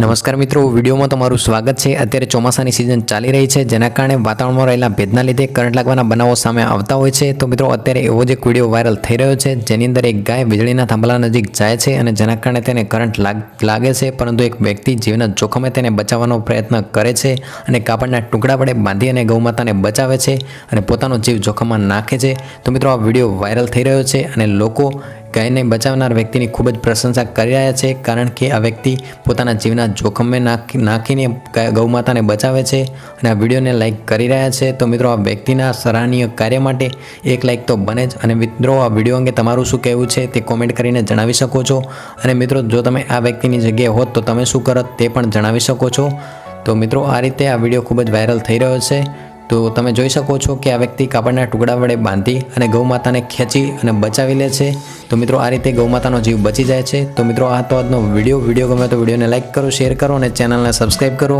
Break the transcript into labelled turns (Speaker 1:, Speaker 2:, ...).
Speaker 1: નમસ્કાર મિત્રો, વિડીયોમાં તમારું સ્વાગત છે. અત્યારે ચોમાસાની સિઝન ચાલી રહી છે, જેના કારણે વાતાવરણમાં રહેલા ભેજના લીધે કરંટ લાગવાના બનાવો સામે આવતા હોય છે. તો મિત્રો, અત્યારે એવો જ એક વીડિયો વાયરલ થઈ રહ્યો છે, જેની અંદર એક ગાય વીજળીના થાંભલા નજીક જાય છે અને જેના કારણે તેને કરંટ લાગે છે, પરંતુ એક વ્યક્તિ જીવના જોખમે તેને બચાવવાનો પ્રયત્ન કરે છે અને કાપડના ટુકડા વડે બાંધી અને ગૌમાતાને બચાવે છે અને પોતાનો જીવ જોખમમાં નાખે છે. તો મિત્રો, આ વીડિયો વાયરલ થઈ રહ્યો છે અને લોકો ગાયને બચાવનાર વ્યક્તિની ખૂબ જ પ્રશંસા કરી રહ્યા છે, કારણ કે આ વ્યક્તિ પોતાના જીવના જોખમે નાખી, નાખીને ગૌમાતાને બચાવે છે અને આ વિડીયોને લાઇક કરી રહ્યા છે. તો મિત્રો, આ વ્યક્તિના સરાહનીય કાર્ય માટે એક લાઇક તો બને જ. અને મિત્રો, આ વીડિયો અંગે તમારું શું કહેવું છે તે કોમેન્ટ કરીને જણાવી શકો છો. અને મિત્રો, જો તમે આ વ્યક્તિની જગ્યાએ હોત તો તમે શું કરત તે પણ જણાવી શકો છો. તો મિત્રો, આ રીતે આ વીડિયો ખૂબ જ વાયરલ થઈ રહ્યો છે. તો તમે જોઈ શકો છો કે આ વ્યક્તિ કાપડના ટુકડા વડે બાંધી અને ગૌમાતાને ખેંચી અને બચાવી લે છે. તો મિત્રો આ રીતે ગૌમાતાનો જીવ બચી જાય છે. તો મિત્રો આ તો આજનો વીડિયો. વીડિયો ગમે તો વિડીયોને લાઈક કરો શેર કરો અને ચેનલને સબસ્ક્રાઈબ કરો.